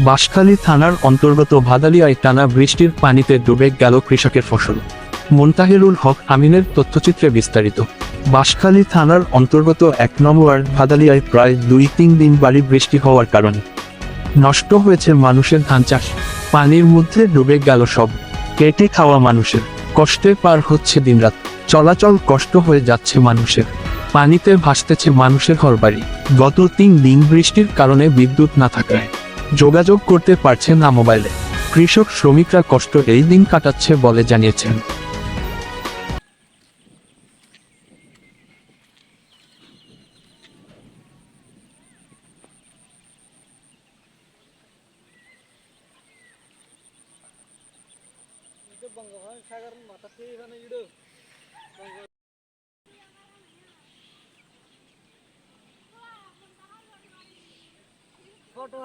বাঁশখালী থানার অন্তর্গত ভাদালিয়ায় টানা বৃষ্টির পানিতে ডুবে গেল কৃষকের ফসল। মোন্তাহেরুল হক আমিনের তথ্যচিত্রে বিস্তারিত। বাঁশখালী থানার অন্তর্গত এক নম্বর ভাদালিয়ায় প্রায় দুই তিন দিন বাড়ি বৃষ্টি হওয়ার কারণে নষ্ট হয়েছে মানুষের ধান চাষ। পানির মধ্যে ডুবে গেল সব। কেটে খাওয়া মানুষের। কষ্টে পার হচ্ছে দিনরাত। চলাচল কষ্ট হয়ে যাচ্ছে মানুষের। পানিতে ভাসতেছে মানুষের ঘরবাড়ি। গত তিন দিন বৃষ্টির কারণে বিদ্যুৎ না থাকায়। যোগাযোগ করতে পারছে না মোবাইলে। কৃষক শ্রমিকরা কষ্ট এই দিন কাটাচ্ছে বলে জানিয়েছেন। ഓട്ടോ